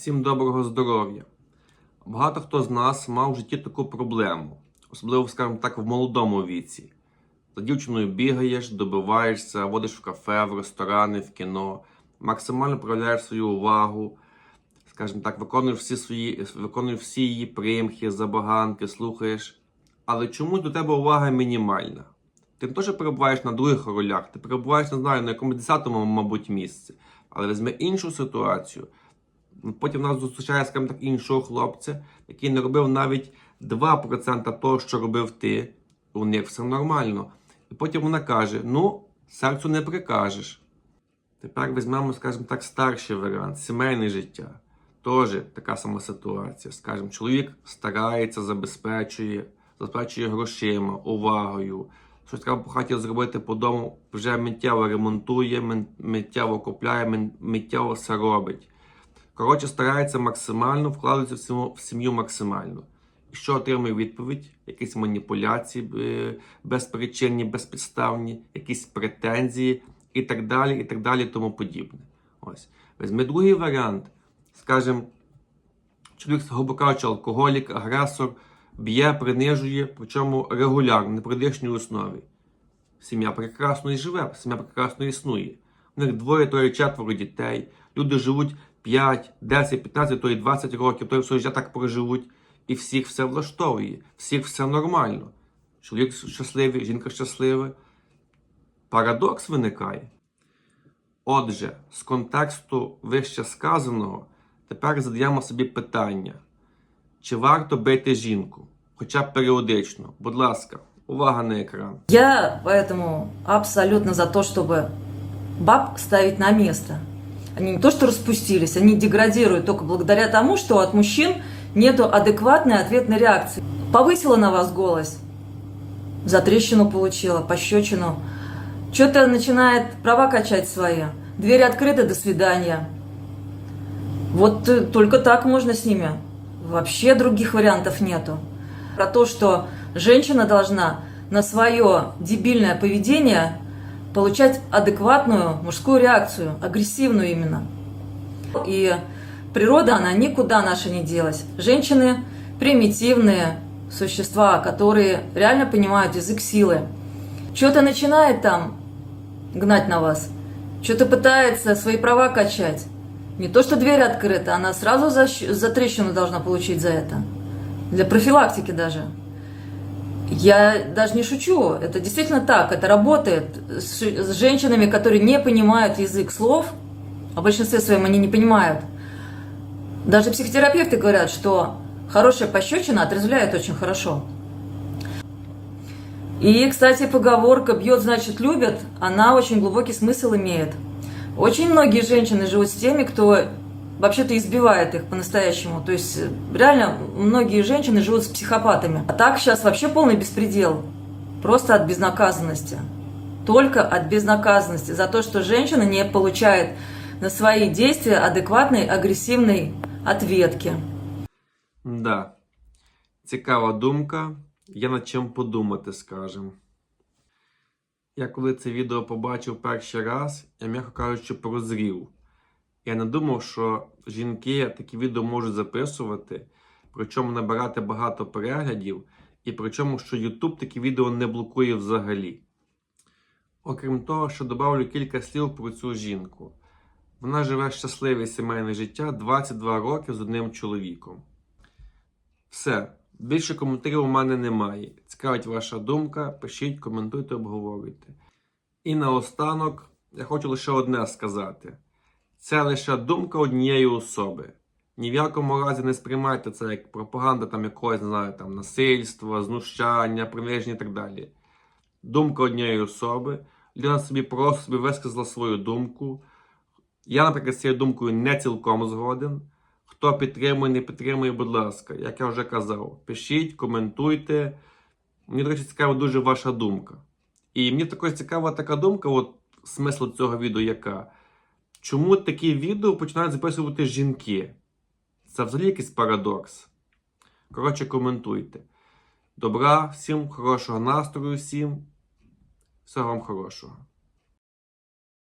Всім доброго здоров'я. Багато хто з нас мав в житті таку проблему, особливо, скажімо так, в молодому віці. За дівчиною бігаєш, добиваєшся, водиш в кафе, в ресторани, в кіно, максимально проявляєш свою увагу, скажімо так, виконуєш всі свої, виконуєш всі її примхи, забаганки, слухаєш. Але чомусь до тебе увага мінімальна. Ти не що перебуваєш на других ролях, ти перебуваєш, не знаю, на якомусь десятому, мабуть, місці. Але візьми іншу ситуацію. Потім нас зустрічає, скажімо так, іншого хлопця, який не робив навіть 2% того, що робив ти. У них все нормально. І потім вона каже: ну, серцю не прикажеш. Тепер візьмемо, скажімо так, старший варіант, сімейне життя. Теж така сама ситуація. Скажімо, чоловік старається, забезпечує, забезпечує грошима, увагою. Щось треба по хаті зробити по дому, вже миттєво ремонтує, миттєво купляє, миттєво все робить. Коротше, старається максимально, вкладається в сім'ю, максимально. І що отримує відповідь? Якісь маніпуляції е, безпричинні, безпідставні, якісь претензії і так далі, і так далі, тому подібне. Ось. Візьми другий варіант. Скажем, чоловік, грубо кажучи, алкоголік, агресор, б'є, принижує, причому регулярно, на періодичній основі. Сім'я прекрасно і живе, сім'я прекрасно існує. У них двоє, троє, четверо дітей. Люди живуть 5, 10, 15, то і 20 років, то і все життя так проживуть. І всіх все влаштовує, всіх все нормально. Чоловік щасливий, жінка щаслива. Парадокс виникає. Отже, з контексту вище сказаного, тепер задаємо собі питання: чи варто бити жінку? Хоча б періодично. Будь ласка, увага на екран. Я поэтому абсолютно за то, чтобы баб ставить на место. Они не то что распустились, они деградируют только благодаря тому, что от мужчин нету адекватной ответной реакции. Повысила на вас голос, за трещину получила, пощечину. Что-то начинает права качать свои. Двери открыты, до свидания. Вот э, только так можно с ними. Вообще других вариантов нету. Про то, что женщина должна на свое дебильное поведение получать адекватную мужскую реакцию, агрессивную именно. И природа, она никуда наша не делась. Женщины примитивные существа, которые реально понимают язык силы. Что-то начинает там гнать на вас, что-то пытается свои права качать. Не то, что дверь открыта, она сразу за, за трещину должна получить за это. Для профилактики даже. Я даже не шучу, это действительно так, это работает с, женщинами, которые не понимают язык слов, а в большинстве своем они не понимают. Даже психотерапевты говорят, что хорошая пощечина отрезвляет очень хорошо. И, кстати, поговорка «бьет, значит, любят», она очень глубокий смысл имеет. Очень многие женщины живут с теми, кто вообще-то избивает их по-настоящему. То есть, э, реально, многие женщины живут с психопатами. А так сейчас вообще полный беспредел. Просто от безнаказанности. Только от безнаказанности. За то, что женщина не получает на свои действия адекватной, агрессивной ответки. Да. Цікава думка. Є над чим подумати, скажем. Я коли це відео побачив перший раз, я, м'яко кажучи, прозрів. Я не думав, що жінки такі відео можуть записувати, причому набирати багато переглядів, і причому, що YouTube такі відео не блокує взагалі. Окрім того, що добавлю кілька слів про цю жінку. Вона живе щасливе сімейне життя 22 роки з одним чоловіком. Все. Більше коментарів у мене немає. Цікавить ваша думка, пишіть, коментуйте, обговорюйте. І наостанок я хочу лише одне сказати: це лише думка однієї особи. Ні в якому разі не сприймайте це як пропаганда там якогось, не знаю, там насильства, знущання, приниження і так далі. Думка однієї особи. Людина собі просто собі висказала свою думку. Я, наприклад, з цією думкою не цілком згоден. Хто підтримує, не підтримує, будь ласка, як я вже казав, пишіть, коментуйте. Мені, до речі, цікава дуже ваша думка. І мені також цікава така думка, от смисл цього відео яка. Чому такі відео починають записувати жінки? Це взагалі якийсь парадокс. Коротше, коментуйте. Добра, всім хорошого настрою, всім. Всього вам хорошого.